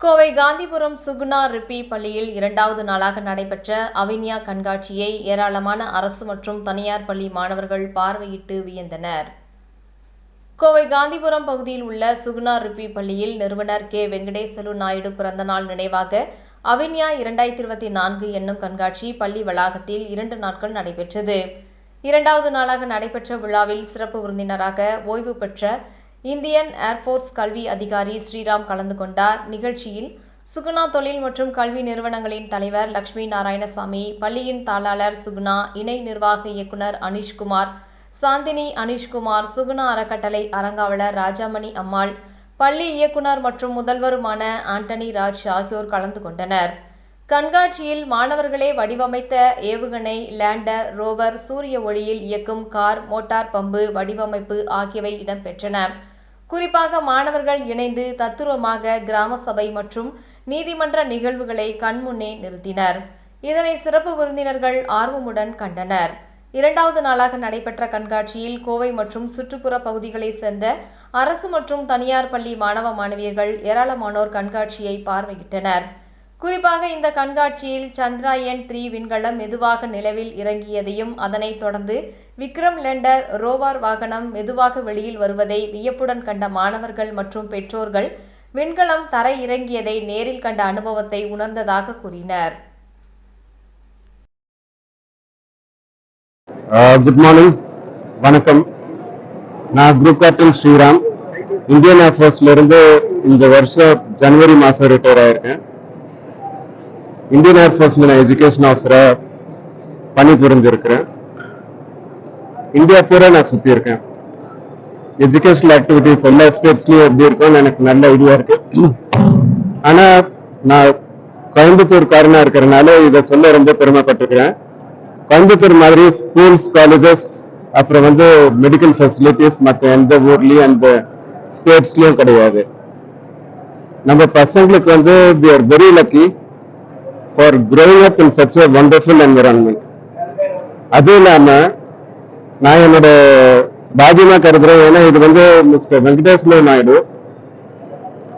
கோவை காந்திபுரம் சுகுணா ரிப்பி பள்ளியில் இரண்டாவது நாளாக நடைபெற்ற அவின்யா கண்காட்சியை ஏராளமான அரசு மற்றும் தனியார் பள்ளி மாணவர்கள் பார்வையிட்டு வியந்தனர். கோவை காந்திபுரம் பகுதியில் உள்ள சுகுணா ரிப்பி பள்ளியில் நிறுவனர் கே. வெங்கடேசலு நாயுடு பிறந்தநாள் நினைவாக அவின்யா இரண்டாயிரத்தி இருபத்தி நான்கு என்னும் கண்காட்சி பள்ளி வளாகத்தில் இரண்டு நாட்கள் நடைபெற்றது. இரண்டாவது நாளாக நடைபெற்ற விழாவில் சிறப்பு விருந்தினராக ஓய்வு பெற்ற இந்தியன் ஏர்ஃபோர்ஸ் கல்வி அதிகாரி ஸ்ரீராம் கலந்து கொண்டார். நிகழ்ச்சியில் சுகுணா தொழில் மற்றும் கல்வி நிறுவனங்களின் தலைவர் லக்ஷ்மி நாராயணசாமி பள்ளியின் தாளாளர் சுகுணா இணை நிர்வாக இயக்குனர் அனிஷ்குமார் சாந்தினி அனிஷ்குமார் சுகுணா அறக்கட்டளை அரங்காவலர் ராஜாமணி அம்மாள் பள்ளி இயக்குனர் மற்றும் முதல்வருமான ஆண்டனி ராஜ் ஆகியோர் கலந்து கொண்டனர். கண்காட்சியில் மாணவர்களே வடிவமைத்த ஏவுகணை லேண்டர் ரோவர் சூரிய ஒளியில் இயக்கும் கார் மோட்டார் பம்பு வடிவமைப்பு ஆகியவை இடம்பெற்றன. குறிப்பாக மாணவர்கள் இணைந்து தத்துரூபமாக கிராம சபை மற்றும் நீதிமன்ற நிகழ்வுகளை கண்முன்னே நிறுத்தினர். இதனை சிறப்பு விருந்தினர்கள் ஆர்வமுடன் கண்டனர். இரண்டாவது நாளாக நடைபெற்ற கண்காட்சியில் கோவை மற்றும் சுற்றுப்புற பகுதிகளைச் சேர்ந்த அரசு மற்றும் தனியார் பள்ளி மாணவ மாணவியர்கள் ஏராளமானோர் கண்காட்சியை பார்வையிட்டனர். குறிப்பாக இந்த கண்காட்சியில் சந்திராயன் த்ரீ விண்கலம் மெதுவாக நிலவில் இறங்கியதையும் அதனைத் தொடர்ந்து விக்ரம் லேண்டர் ரோவார் வாகனம் மெதுவாக வெளியில் வருவதை வியப்புடன் கண்ட மாணவர்கள் மற்றும் பெற்றோர்கள் விண்கலம் தரை இறங்கியதை நேரில் கண்ட அனுபவத்தை உணர்ந்ததாக கூறினர். குட் மார்னிங் வணக்கம். நான் குரூப் கேப்டன் ஸ்ரீராம். இந்தியன் ஏர்ஃபோர்ஸ்ல இருந்து இந்த வருஷம் ஜனவரி மாசம் ரிட்டையர் ஆயிருக்கேன். இந்தியன் ஏர்ஃபோர்ஸ்ல நான் எஜுகேஷன் ஆஃபீஸரா பணி புரிஞ்சிருக்கிறேன் இந்தியா பூரா நான் சுத்தி இருக்கேன் எஜுகேஷனல் ஆக்டிவிட்டிஸ் எல்லா ஸ்டேட்ஸ்லயும் எப்படி இருக்கும்னு எனக்கு நல்ல ஐடியா இருக்கு. ஆனா நான் கோயம்புத்தூர்காரனா இருக்கிறனால இதை சொல்ல ரொம்ப பெருமைப்பட்டிருக்கிறேன். கோயம்புத்தூர் மாதிரி ஸ்கூல்ஸ் காலேஜஸ் அப்புறம் வந்து மெடிக்கல் ஃபெசிலிட்டிஸ் மற்ற எந்த ஊர்லயும் அந்த ஸ்டேட்ஸ்லயும் கிடையாது. நம்ம பசங்களுக்கு வந்து they are very lucky for growing up in such a wonderful environment அதுவும் இல்லாம நான் என்னோட பாக்கியமா கருதுறேன் ஏன்னா இது வந்து மிஸ்டர் வெங்கடேஸ்வர நாயுடு.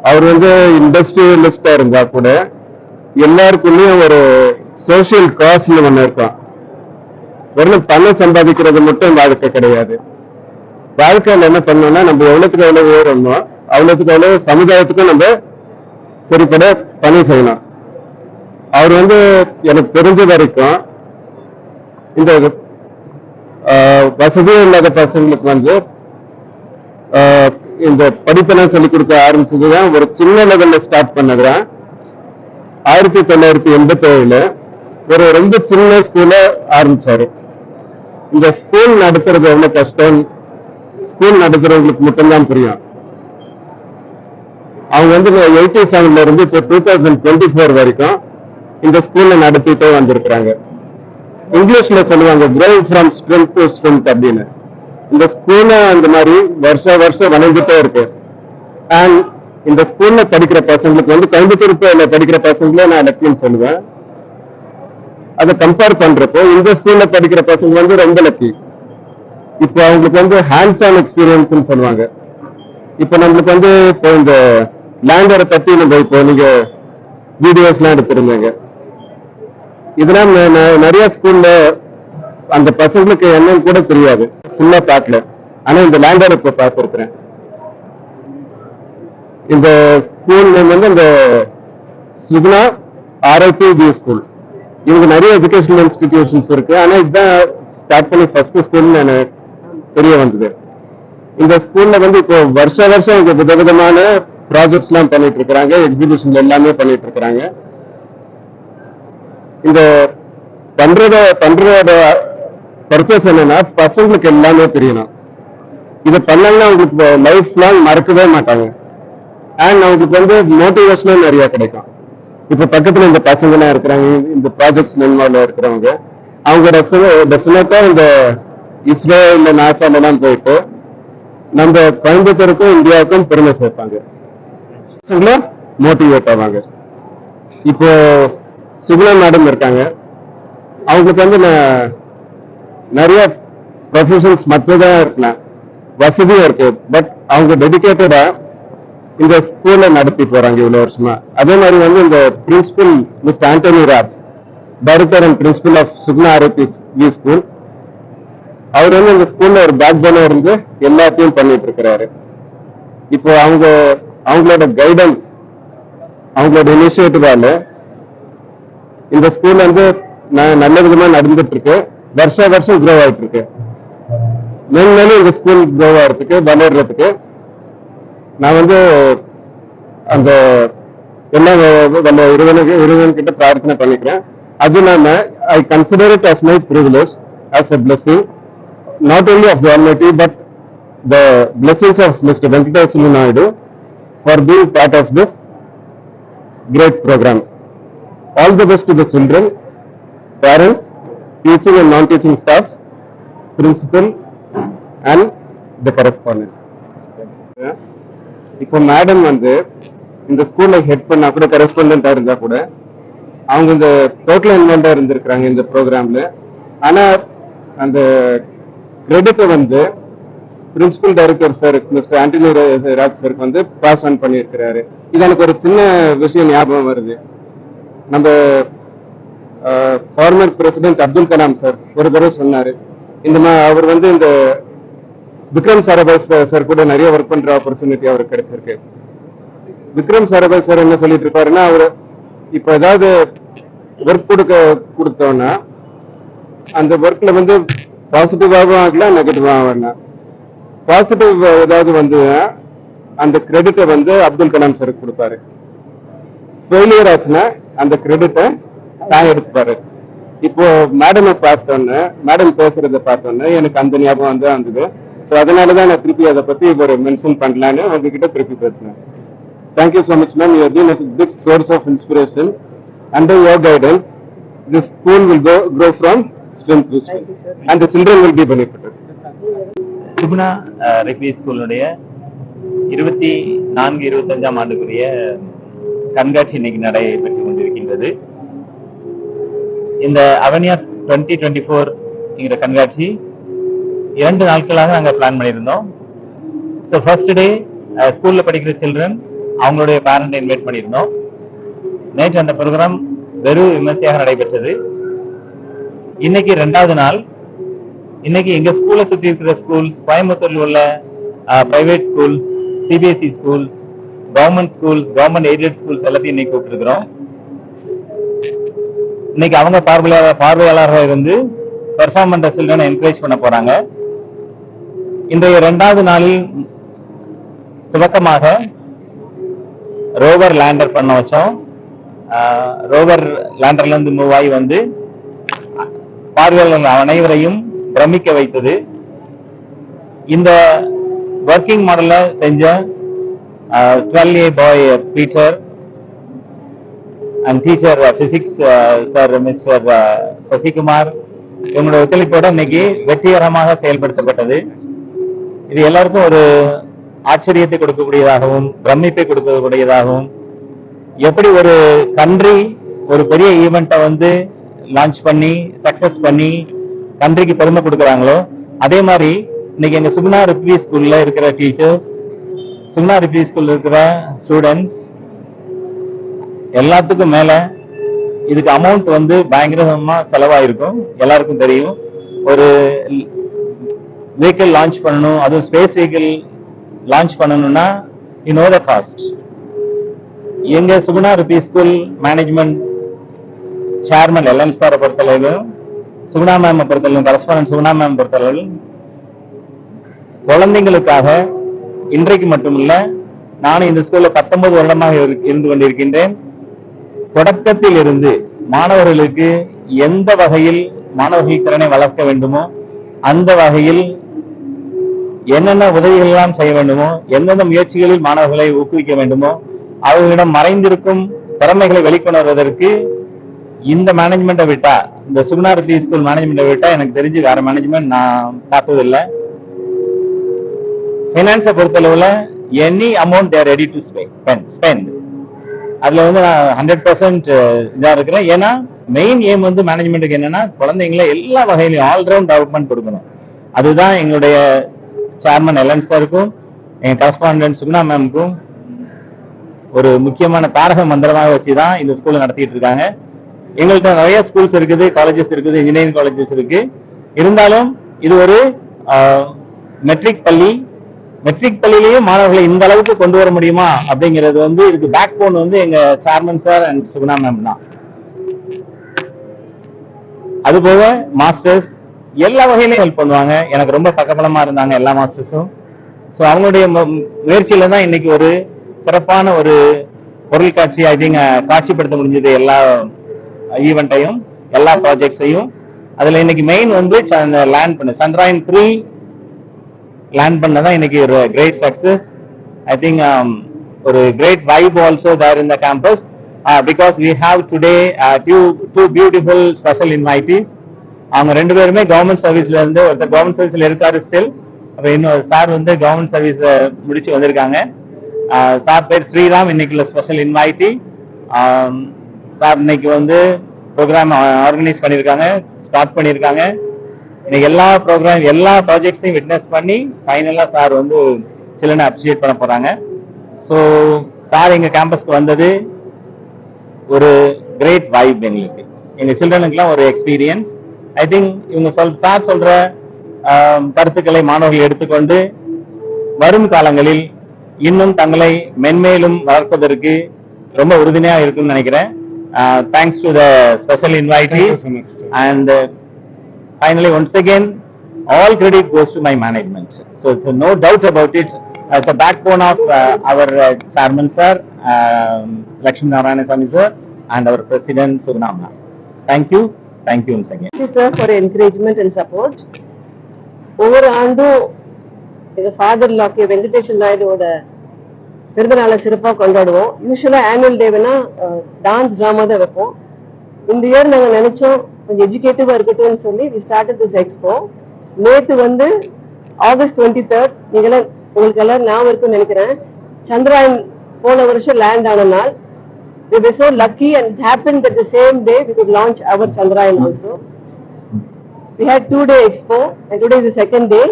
அவர் வந்து இண்டஸ்ட்ரியலிஸ்டா இருந்தா கூட எல்லாருக்குள்ளேயும் ஒரு சோஷியல் காஸ்ட்னு ஒண்ணு இருக்கும். வெறும் பணம் சம்பாதிக்கிறது மட்டும் வாழ்க்கை கிடையாது. வாழ்க்கையில என்ன பண்ணோம்னா நம்ம எவ்வளவுக்கு எவ்வளவு உயரணுமோ அவ்வளவுக்கு எவ்வளவு சமுதாயத்துக்கும் நம்ம சரிப்பட பணி செய்யணும். அவர் வந்து எனக்கு தெரிஞ்ச வரைக்கும் இந்த ஆஹ், வசதியே இல்லாத பசங்களுக்கு வந்து இந்த படிப்பெல்லாம் சொல்லிக் கொடுக்க ஆரம்பிச்சதுதான் ஒரு சின்ன லெவல்ல ஸ்டார்ட் பண்ணதுதான். ஆயிரத்தி தொள்ளாயிரத்தி எண்பத்தி ஏழுல ஒரு ரொம்ப சின்ன ஸ்கூல ஆரம்பிச்சாரு. இந்த ஸ்கூல் நடத்துறது எவ்வளவு கஷ்டம்? ஸ்கூல் நடத்துறவங்களுக்கு மட்டும்தான் புரியும். அவங்க வந்து எயிட்டி செவன்ல இருந்து இப்போ டூ தௌசண்ட் டுவெண்ட்டி ஃபோர் வரைக்கும் இந்த ஸ்கூல்ல நடத்திட்டே வந்திருக்கிறாங்க. இங்கிலீஷ்ல சொல்லுவாங்க grow from strength to strength அப்படின்னு. இந்த ஸ்கூல்ல அந்த மாதிரி வருஷ வருஷம் வளர்ந்துட்டே இருக்கு. அண்ட் இந்த ஸ்கூல்ல படிக்கிற பசங்களுக்கு வந்து கோயம்புத்தூர் படிக்கிற பசங்களே நான் லக்கின்னு சொல்லுவேன். அதை கம்பேர் பண்றப்போ இந்த ஸ்கூல்ல படிக்கிற பசங்க வந்து ரொம்ப லக்கி இப்போ அவங்களுக்கு வந்து ஹேண்ட்ஸ் ஆன் எக்ஸ்பீரியன்ஸ் சொல்லுவாங்க. இப்போ நம்மளுக்கு வந்து இப்போ இந்த லேண்டரை பத்தி நம்ம இப்போ நீங்க வீடியோஸ்லாம் எடுத்திருந்தீங்க. இதெல்லாம் நிறைய ஸ்கூல்ல அந்த பசங்களுக்கு என்னன்னு கூட தெரியாது. ஃபுல்லா பாக்கல ஆனா இந்த லேண்டர் இப்போ பார்த்திருக்கிறேன். இந்த ஸ்கூல் நேம் வந்து இந்த சுகுணா ஆர்ஐபி பி ஸ்கூல் இவங்க நிறைய எஜுகேஷனல் இன்ஸ்டிடியூஷன்ஸ் இருக்கு. ஆனா இதுதான் ஸ்டார்ட் பண்ணி ஃபர்ஸ்ட் ஸ்கூல்னு எனக்கு தெரிய வந்தது. இந்த ஸ்கூல்ல வந்து இப்போ வருஷ வருஷம் இங்க விதவிதமான ப்ராஜெக்ட்ஸ் எல்லாம் பண்ணிட்டு இருக்கிறாங்க. எக்ஸிபிஷன் எல்லாமே பண்ணிட்டு இருக்கிறாங்க. இந்த பண்றத பண்றதோட பர்பஸ் என்னன்னா பசங்களுக்கு எல்லாமே தெரியணும். இதை பண்ணாங்கன்னா அவங்களுக்கு லைஃப் லாங் மறக்கவே மாட்டாங்க. அண்ட் அவங்களுக்கு வந்து மோட்டிவேஷனும் நிறைய கிடைக்கும். இப்ப பக்கத்துல இந்த பசங்க எல்லாம் இருக்கிறாங்க இந்த ப்ராஜெக்ட்ஸ் மென்மாவில் இருக்கிறவங்க அவங்க டெஃபினட்டா இந்த இஸ்ரோ இல்ல நாசால எல்லாம் போயிட்டு நம்ம கோயம்புத்தூருக்கும் இந்தியாவுக்கும் பெருமை சேர்ப்பாங்க. மோட்டிவேட் ஆவாங்க. இப்போ சுகுணா மேடம் இருக்காங்க. அவங்களுக்கு வந்து நான் நிறைய ப்ரொஃபஷன்ஸ் மற்றதாக இருக்கலாம். வசதியும் இருக்கு பட் அவங்க டெடிகேட்டடா இந்த ஸ்கூல்ல நடத்தி போறாங்க இவ்வளவு வருஷமா. அதே மாதிரி வந்து இந்த principal mister Antony Raj director and principal of Suguna RP V school அவர் வந்து இந்த ஸ்கூல்ல ஒரு பேக் போனா இருந்து எல்லாத்தையும் பண்ணிட்டு இருக்கிறாரு. இப்போ அவங்க அவங்களோட கைடன்ஸ் அவங்களோட இனிஷியேட்டிவால இந்த ஸ்கூல் வந்து நல்ல விதமா நடந்துட்டு இருக்கு வருஷ வருஷம் க்ரோ ஆயிட்டு இருக்கு மேலும் இந்த ஸ்கூல் க்ரோ ஆகிறதுக்கு வளர்றதுக்கு நான் வந்து அந்த எல்லா வ- வல்ல இறைவனுக்கு கிட்ட பிரார்த்தனை பண்ணிக்கிறேன். அது இல்லாம I consider it as my privilege as a blessing not only of the but the the of mister Venkatesh Naidu for being part of this great programme. All the best to the children, parents, teaching and non-teaching staff, principal and the correspondent. இப்போ madam வந்து இந்த ஸ்கூல்ல head பண்ணா கூட கரஸ்பாண்டா இருந்தா கூட அவங்க இந்த டோட்டல் இன்வால்வா இருந்திருக்கிறாங்க இந்த ப்ரோக்ராம்ல ஆனா அந்த கிரெடிட்டை வந்து principal director sir mister Antony Raj சாருக்கு வந்து பாஸ் ஆன் பண்ணியிருக்கிறாரு. இது எனக்கு ஒரு சின்ன விஷயம் ஞாபகம் வருது. நம்ம former president Abdul Kalam sir ஒரு தடவை சொன்னாரு. இந்த மாதிரி அவர் வந்து இந்த விக்ரம் சாராபாய் சார் கூட நிறைய ஒர்க் பண்ற ஆப்பர்ச்சுனிட்டி அவருக்கு கிடைச்சிருக்கு. விக்ரம் சாராபாய் சார் என்ன சொல்லிட்டு இருப்பாருன்னா அவர் இப்ப ஏதாவது ஒர்க் கொடுக்க கொடுத்தோம்னா அந்த ஒர்க்ல வந்து பாசிட்டிவாகவும் ஆகலாம் நெகட்டிவாகவும் ஆகலாம் பாசிட்டிவ் ஏதாவது வந்து அந்த கிரெடிட்டை வந்து அப்துல் கலாம் சாருக்கு கொடுப்பாரு. ஃபெயிலியர் ஆச்சுன்னா அந்த கிரெடிட்டை தான் எடுத்துப்பாரு. இப்போ மேடமை பார்த்தோன்னே மேடம் பேசுறத பார்த்தோன்னே எனக்கு அந்த ஞாபகம் வந்து வந்தது. ஸோ அதனால தான் நான் திருப்பி அதை பத்தி ஒரு மென்ஷன் பண்ணலான்னு உங்ககிட்ட திருப்பி பேசினேன். Thank you so much ma'am you been big source of inspiration under your guidance this school will go grow from strength to strength and the children will be benefited Suguna ரெக்வி ஸ்கூலுடைய இருபத்தி நான்கு இருபத்தஞ்சாம் ஆண்டுக்குரிய கண்காட்சி இன்னைக்கு நடைபெற்றுக் நடந்தது இந்த அவனியா டுவெண்ட்டி டுவெண்ட்டி ஃபோர்ங்கிற கண்காட்சி இரண்டு நாட்களாக நாங்கள் பிளான் பண்ணியிருந்தோம். ஸோ ஃபர்ஸ்ட் டே ஸ்கூல்ல படிக்கிற சில்ட்ரன் அவங்களுடைய பேரண்ட் இன்வைட் பண்ணியிருந்தோம். நேற்று அந்த ப்ரோக்ராம் வெறும் விமர்சையாக நடைபெற்றது. இன்னைக்கு ரெண்டாவது நாள். இன்னைக்கு எங்க ஸ்கூலை சுத்தி இருக்கிற ஸ்கூல்ஸ் கோயம்புத்தூர்ல உள்ள private schools CBSE schools government schools government aided schools எல்லாத்தையும் இன்னைக்கு கூப்பிட்டுருக்குறோம். இன்னைக்கு அவங்க பார்வையாளர் பார்வையாளராக இருந்து பெர்ஃபார்ம் பண்ற சில்ட்ரனை என்கரேஜ் பண்ண போறாங்க. இன்றைய இரண்டாவது நாளில் துவக்கமாக ரோவர் லேண்டர் பண்ண வச்சோம். ரோவர் லேண்டர்ல இருந்து மூவ் ஆகி வந்து பார்வையாளர்கள் அனைவரையும் பிரமிக்க வைத்தது. இந்த ஒர்க்கிங் மாடல்ல செஞ்ச twelve A boy Peter and teacher physics sir mister Sasikumar இவங்களோட ஒத்துழைப்போட இன்னைக்கு வெற்றிகரமாக செயல்படுத்தப்பட்டது. இது எல்லாருக்கும் ஒரு ஆச்சரியத்தை கொடுக்கக்கூடியதாகவும் பிரமிப்பை கொடுக்கக்கூடியதாகவும் எப்படி ஒரு கண்ட்ரி ஒரு பெரிய ஈவெண்ட்டை வந்து லான்ச் பண்ணி சக்சஸ் பண்ணி கண்ட்ரிக்கு பெருமை கொடுக்குறாங்களோ அதே மாதிரி இன்னைக்கு எங்க சுகுணா ரிப்ளி ஸ்கூல்ல இருக்கிற டீச்சர்ஸ் சுகுணா ரிப்ளி ஸ்கூல்ல இருக்கிற ஸ்டூடெண்ட்ஸ் எல்லாத்துக்கும் மேல இதுக்கு அமௌண்ட் வந்து பயங்கரமா செலவாயிருக்கும். எல்லாருக்கும் தெரியும். ஒரு வெஹிக்கிள் லான்ச் பண்ணணும். அதுவும் ஸ்பேஸ் வெஹிக்கிள் லான்ச் பண்ணணும்னா யூ நோ த காஸ்ட் எங்க சுகுணா ரிபி ஸ்கூல் மேனேஜ்மெண்ட் சேர்மன் எல்எம் சாரை பொறுத்தளவிலும் சுகுணா மேம் பொறுத்தளவிலும் கரஸ்பாண்டன் சுகுணா மேம் பொறுத்தளவில் குழந்தைங்களுக்காக இன்றைக்கு மட்டுமில்ல நானும் இந்த ஸ்கூல்ல பத்தொன்பது வருடமாக இரு- இருந்து கொண்டிருக்கின்றேன். தொடக்கத்தில் இருந்து மாணவர்களுக்கு எந்த வகையில் மாணவர்கள் திறனை வளர்க்க வேண்டுமோ அந்த வகையில் என்னென்ன உதவிகள் எல்லாம் செய்ய வேண்டுமோ எந்தெந்த முயற்சிகளில் மாணவர்களை ஊக்குவிக்க வேண்டுமோ அவர்களிடம் மறைந்திருக்கும் திறமைகளை வெளிக்கொணர்வதற்கு இந்த மேனேஜ்மெண்ட்டை விட்டா இந்த சுகுணா ரெட்டி ஸ்கூல் மேனேஜ்மெண்ட்டை விட்டா எனக்கு தெரிஞ்சு வேற மேனேஜ்மெண்ட் நான் பார்த்ததில்லை ஃபைனான்ஸை பொறுத்தளவில் any amount there ready to spend அதுல வந்து நான் ஹண்ட்ரட் பர்சன்ட் இதா இருக்கிறேன். ஏன்னா மெயின் எய்ம் வந்து மேனேஜ்மெண்ட்டுக்கு என்னன்னா குழந்தைங்கள எல்லா வகையிலும் ஆல்ரவுண்ட் டெவலப்மெண்ட் கொடுக்கணும். அதுதான் எங்களுடைய சேர்மன் எல்என் சாருக்கும் எங்க கரஸ்பாண்டன்ட் சுகுணா மேம்க்கும் ஒரு முக்கியமான தாரக மந்திரமாக வச்சு தான் இந்த ஸ்கூலை நடத்திட்டு இருக்காங்க. எங்கள்கிட்ட நிறைய ஸ்கூல்ஸ் இருக்குது காலேஜஸ் இருக்குது இன்ஜினியரிங் காலேஜஸ் இருக்கு. இருந்தாலும் இது ஒரு மெட்ரிக் பள்ளி மெட்ரிக் பள்ளியிலேயும் மாணவர்களை இந்த அளவுக்கு கொண்டு வர முடியுமா? அப்படிங்கிறது வந்து இதுக்கு பேக் போன் வந்து எங்க chairman sir and Suguna ma'am தான். அது போக மாஸ்டர்ஸ் எல்லா வகையிலையும் ஹெல்ப் பண்ணுவாங்க. எனக்கு ரொம்ப பக்கபலமா இருந்தாங்க எல்லா மாஸ்டர்ஸும் ஸோ அவங்களுடைய மு- முயற்சியில தான் இன்னைக்கு ஒரு சிறப்பான ஒரு பொருள் காட்சி ஐ திங்க் காட்சிப்படுத்த முடிஞ்சது எல்லா ஈவெண்ட்டையும் எல்லா ப்ராஜெக்ட்ஸையும் அதுல இன்னைக்கு மெயின் வந்து லேண்ட் பண்ணு சந்திராயன் த்ரீ லேண்ட் பண்ணதான் இன்னைக்கு ஒரு கிரேட் சக்சஸ் ஐ திங்க் ஒரு great vibe also there in the campus because we have today two two beautiful special invitees அவங்க ரெண்டு பேருமே கவர்மெண்ட் சர்வீஸ்ல இருந்து ஒருத்தர் கவர்மெண்ட் சர்வீஸ்ல இருக்காரு ஸ்டில் அப்போ இன்னொரு சார் வந்து கவர்மெண்ட் சர்வீஸ் முடிச்சு வந்திருக்காங்க. Uh, சார் பேர் ஸ்ரீராம் இன்னைக்குள்ள ஸ்பெஷல் இன்வைட்டி சார் இன்னைக்கு வந்து ப்ரோக்ராம் ஆர்கனைஸ் uh, பண்ணியிருக்காங்க ஸ்டார்ட் பண்ணியிருக்காங்க இன்னைக்கு எல்லா ப்ரோக்ராம் எல்லா ப்ராஜெக்ட்ஸையும் விட்னஸ் பண்ணி ஃபைனலா சார் வந்து சிலனை அப்ரிஷியேட் பண்ண போறாங்க. ஸோ சார் எங்க கேம்பஸ்க்கு வந்தது ஒரு கிரேட் வைப் எங்களுக்கு. எங்க சில்ட்ரனுக்குலாம் ஒரு எக்ஸ்பீரியன்ஸ் ஐ திங்க் இவங்க சொல் சார் சொல்ற ஆம், கருத்துக்களை மாணவர்கள் எடுத்துக்கொண்டு வரும் காலங்களில் இன்னும் தங்களை மென்மேலும் வளர்ப்பதற்கு ரொம்ப உறுதுணையா இருக்கும்னு நினைக்கிறேன். Thanks to the special and uh, finally once again all credit goes to my management so it's no doubt about it as a backbone of uh, our uh, chairman sir um, lakshmi narayana swami sir and our president sugnamna thank you thank you once again Thank you, sir, for encouragement and support. ஒவ்வொரு ஆண்டும் எங்க father லாக்கே Venkatesan நாயுடுவோட பிறந்த நாளை சிறப்பாக கொண்டாடுவோம் யூஸ்வலாக annual டேனா dance drama தான் வைப்போம் இந்த இயர் நாங்கள் நினைச்சோம் கொஞ்சம் எஜுகேட்டிவா இருக்கட்டும்னு சொல்லி வி ஸ்டார்டட் திஸ் எக்ஸ்போ நேத்து வந்து ஆகஸ்ட் டுவெண்ட்டி தேர்ட் நீங்களாம் உங்களுக்கு எல்லாம் ஞாபகம் இருக்கும்னு நினைக்கிறேன் சந்திராயன் போன வருஷம் லேண்ட் ஆன நாள் we were so lucky and it happened that the same day we could launch our Chandrayaan also. We had two day expo and today is the second day.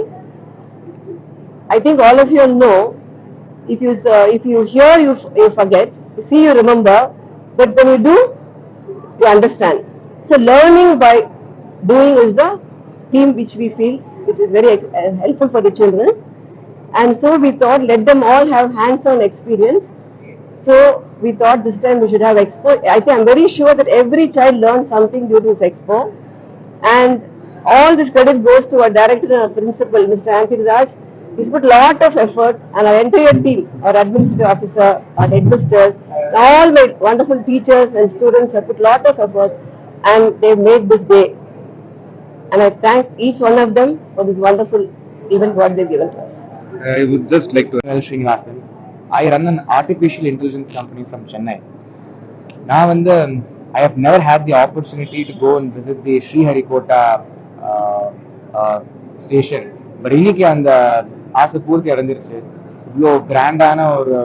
I think all of you all know, if you, uh, if you hear, you, f- you forget, you see, you remember, but when you do, you understand. So learning by doing is the theme which we feel, which is very helpful for the children. And so we thought, let them all have hands-on experience. So we thought this time we should have expo. I think I'm very sure that every child learned something during this expo. And all this credit goes to our director and our principal, Mr. Anthony Raj. He's put a lot of effort and our entire team, our administrative officer, our headmasters, all my wonderful teachers and students have put a lot of effort and they've made this day. And I thank each one of them for this wonderful event what they've given to us. I would just like to Well, Srinivasan. I run an artificial intelligence company from Chennai. Now, when the I have never had the opportunity to go and visit the Sriharikota uh, uh, station. But இன்னைக்கு அந்த ஆசை பூர்த்தி அடைஞ்சிருச்சு இவ்வளோ கிராண்டான ஒரு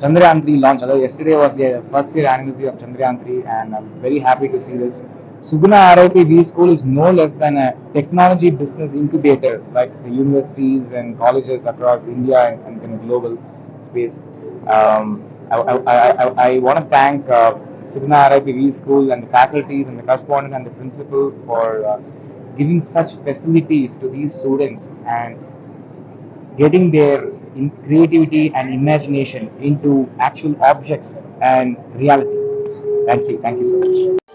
Chandrayaan 3 launch. Although yesterday was the first year anniversary of Chandrayaan 3, and I'm very happy to see this. Suguna RIP V School is no less than a technology business incubator, like the universities and colleges across India and, and global space. Um, I, I, I, I want to thank uh, Suguna RIP V School and the faculties and the correspondent and the principal for uh, giving such facilities to these students and getting their in creativity and imagination into actual objects and reality. Thank you. Thank you so much.